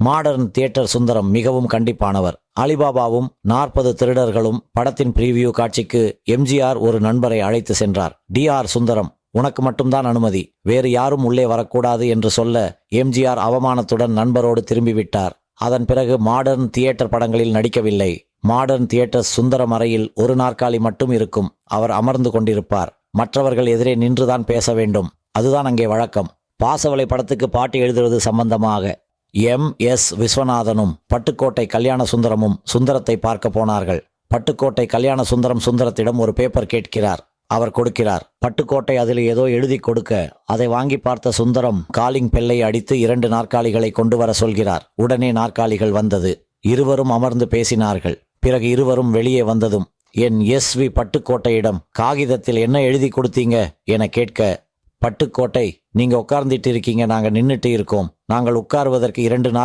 Modern theatre Sundaram மிகவும் கண்டிப்பானவர். அலிபாபாவும் நாற்பது திருடர்களும் படத்தின் ப்ரீவியூ காட்சிக்கு எம்ஜிஆர் ஒரு நண்பரை அழைத்து சென்றார். டி ஆர் சுந்தரம் உனக்கு மட்டும்தான் அனுமதி. வேறு யாரும் உள்ளே வரக்கூடாது என்று சொல்ல எம்ஜிஆர் அவமானத்துடன் நண்பரோடு திரும்பிவிட்டார். அதன் பிறகு மாடர்ன் தியேட்டர் படங்களில் நடிக்கவில்லை. மாடர்ன் தியேட்டர் சுந்தரம் அறையில் ஒரு நாற்காலி மட்டும் இருக்கும். அவர் அமர்ந்து கொண்டிருப்பார். மற்றவர்கள் எதிரே நின்றுதான் பேச வேண்டும். அதுதான் அங்கே வழக்கம். பாசவலை படத்துக்கு பாட்டு எழுதுவது சம்பந்தமாக. எம். எஸ். விஸ்வநாதனும் பட்டுக்கோட்டை கல்யாண சுந்தரமும் சுந்தரத்தை பார்க்க போனார்கள். பட்டுக்கோட்டை கல்யாண சுந்தரம் சுந்தரத்திடம் ஒரு பேப்பர் கேட்கிறார். அவர் கொடுக்கிறார். பட்டுக்கோட்டை அதில் ஏதோ எழுதி கொடுக்க. அதை வாங்கி பார்த்த சுந்தரம் காலிங் பெல்லை அடித்து இரண்டு நாற்காலிகளை கொண்டு வர சொல்கிறார். உடனே நாற்காலிகள் வந்தது. இருவரும் அமர்ந்து பேசினார்கள். பிறகு இருவரும் வெளியே வந்ததும் என் எஸ். வி. பட்டுக்கோட்டையிடம் காகிதத்தில் என்ன எழுதி கொடுத்தீங்க? என கேட்க பட்டுக்கோட்டை நீங்க உட்கார்ந்துட்டு இருக்கீங்க நாங்க நின்னுட்டு இருக்கோம். நாங்கள் உட்காருவதற்கு இரண்டு நாற்காலி